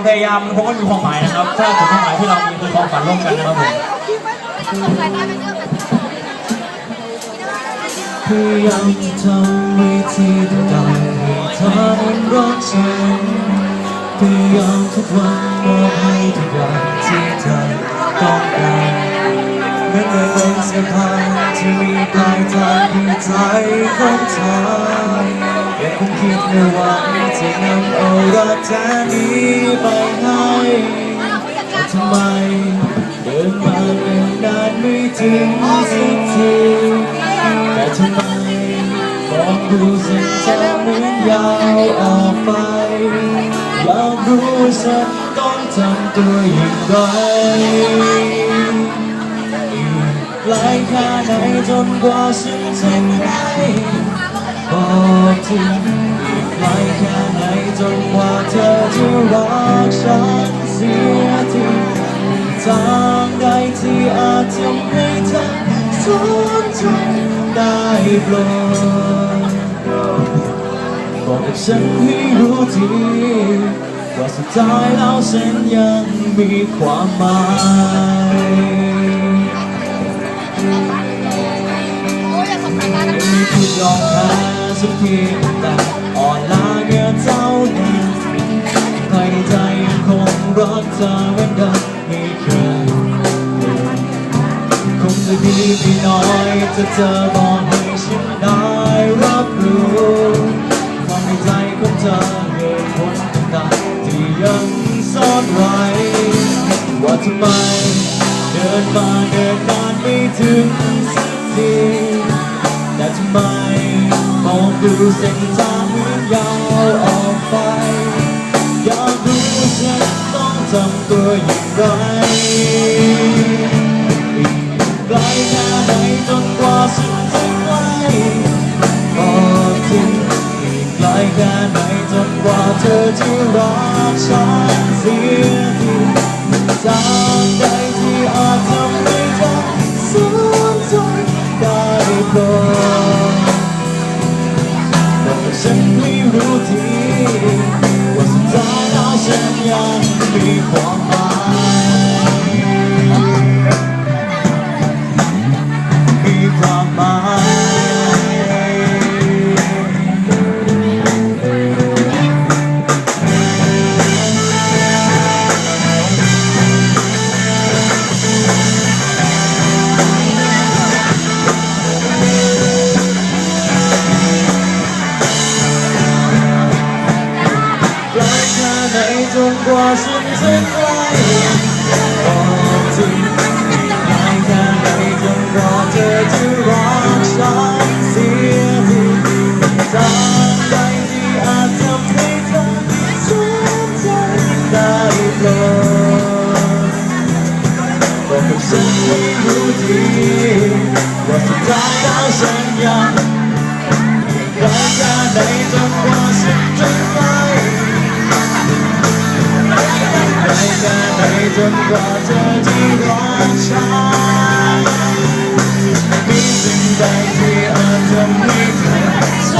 ความพยายามมันคงไม่มีความหมายนะครับ ถ้าจุดมุ่งหมายที่เรามีคือความฝันร่วมกันนะครับผมพยายามจะทำวิธีต่างๆให้เธอนั้นรักฉันพยายามทุกวันมอบให้ทุกอย่างที่เธอต้องการเหมือนเคยเป็นสะพานที่มีปลายทางที่ใจของเธอ ยังคงคิดในวันที่นำเอารักแท้นี้ไปให้แต่ทำไมเดินมาเดินนานไม่ถึงสักทีแต่ทำไมมองดูส้นทาเหมือนยาวออกไปอยากรู้ว่าฉันต้องทำตัวอย่างไรอีกไกลแค่ไหนจนกว่าฉันจะได้ บอกทีอีกไกลแค่ไหนจนกว่าเธอจะรักฉันเสียทีทางใดที่อาจทำให้เธอสนใจได้โปรดบอกกับฉันให้รู้ทีว่าสุดท้ายแล้วฉันยังมีความหมาย ไม่คิดยอมแพ้สักเพียงแต่อ่อนล้าเกินเท่านั้นภายในใจยังคงรักเธอเหมือนเดิมไม่เคยคงจะดีไม่น้อยถ้าเธอบอกให้ฉันได้รับรู้ความในใจของเธอเหตุผลต่างๆที่ยังซ่อนไว้ว่าทำไมเดินมาเดินนานไม่ถึงสักที แต่ทำไมมองดูเส้นทางเหมือนยาวออกไป อยากรู้ฉันต้องทำตัวอย่างไรไกลแค่ไหนจนกว่าฉันจะไกลบอกทีอีกไกลแค่ไหนจนกว่าเธอจะรักฉันเสียทีทาง ไม่รู้ทีว่าสุดท้า จนกว่ นกว่าเธอที่รักฉันมีสิ่งใดที่อาจทำให้เธอ